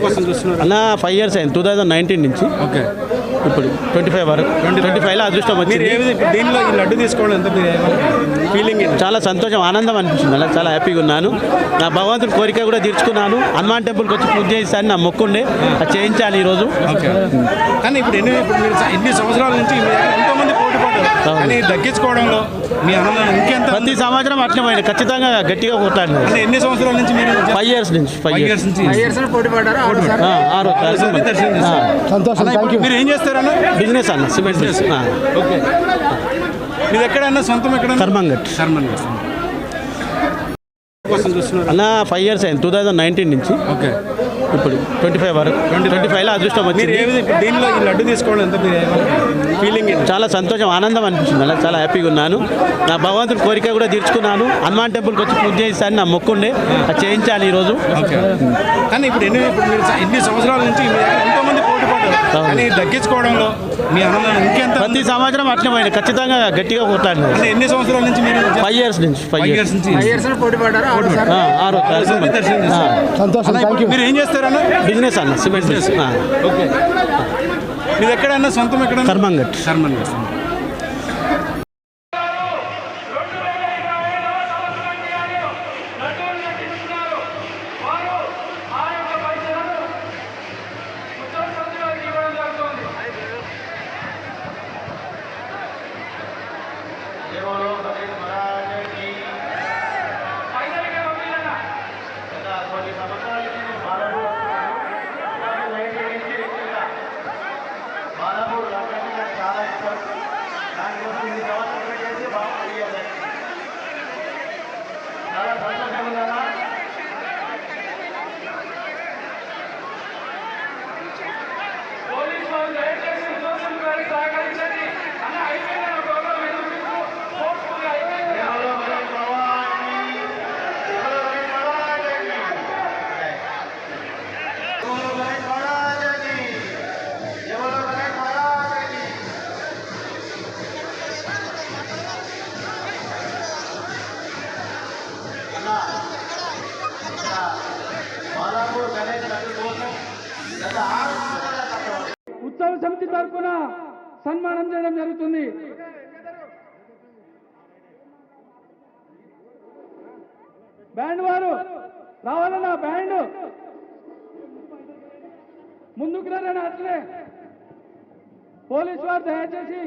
అన్న five years అయింది two thousand nineteen నుంచి. ఓకే. ఇప్పుడు ట్వంటీ ఫైవ్ వరకు ట్వంటీ ఫైవ్లో అదృష్టం వచ్చింది. దీనిలో ఈ లడ్డు తీసుకోవడం ఎంత మీరు ఫీలింగ్ చాలా సంతోషం ఆనందం అనిపించింది అలా చాలా హ్యాపీగా ఉన్నాను. నా భగవంతుడి కోరిక కూడా తీర్చుకున్నాను. హనుమాన్ టెంపుల్కి వచ్చి పూజ చేస్తాను నా మొక్కుండే. అది చేయించాలి ఈరోజు. కానీ ఇప్పుడు ఎన్ని ఎన్ని సంవత్సరాల నుంచి మీ కానీ దక్కించుకోవడంలో మీ ఆనందం ఇంకెంత ప్రతి సంవత్సరం అట్లే పోయిన ఖచ్చితంగా గట్టిగా కొట్లాడినారు అంటే ఎన్ని సంవత్సరాల నుంచి మీరు ఫైవ్ ఇయర్స్ నుంచి ఫైవ్ ఇయర్స్. ఇయర్స్ నుంచి. పోటీ పడ్డారా? ఆరో ఆరు సార్లు దర్శనం చేస్తారు. అన్న, ఇప్పుడు మీరు ఏం చేస్తారన్న బిజినెస్ అన్న సిమెంట్ బిజినెస్. ఓకే. మీది ఎక్కడన్నా సొంతం ఎక్కడ కర్మంగట్ చూస్తున్నారు. అన్న ఫైవ్ ఇయర్స్ అయింది. టూ థౌజండ్ నైన్టీన్ నుంచి. ఓకే. ఇప్పుడు ట్వంటీ ఫైవ్ వరకు. ట్వంటీ ఫైవ్లో అదృష్టం మీరు వచ్చింది. దీనిలో ఈ లడ్డు తీసుకోవడం ఎంత మీరు ఫీలింగ్ చాలా సంతోషం ఆనందం అనిపించింది. అలా చాలా హ్యాపీగా ఉన్నాను. నా భగవంతుడి కోరిక కూడా తీర్చుకున్నాను. హనుమాన్ టెంపుల్కి వచ్చి పూజ చేస్తాను నా మొక్కుండే. అది చేయించాలి ఈరోజు. ఓకే. కానీ ఇప్పుడు ఎన్ని ఎన్ని సంవత్సరాల నుంచి మీ దగ్గర ఎంతో మంది పోటీ పడ్డారు. కానీ దక్కించుకోవడంలో మీ ఆనందం ఇంకెంత ప్రతి సంవత్సరం అట్లే పోయిన ఖచ్చితంగా గట్టిగా అంటే ఎన్ని సంవత్సరాల నుంచి మీరు ఫైవ్ ఇయర్స్ నుంచి ఫైవ్ ఫైవ్ ఇయర్స్ నుంచి. పోటీ పడ్డారా? ఆరో ఇప్పుడు మీరు ఏం చేస్తారన్న? బిజినెస్ అన్న సిమెంట్ బిజినెస్. ఓకే. మీది ఎక్కడన్నా సొంతం ఎక్కడ కర్మంగట్. కర్మన్ పోలీసు ఉత్సవ సమితి తరఫున సన్మానం చేయడం జరుగుతుంది. బ్యాండ్ వారు రావాలన్నా బ్యాండ్? ముందుకు రండి అట్లే పోలీసు వారు దయచేసి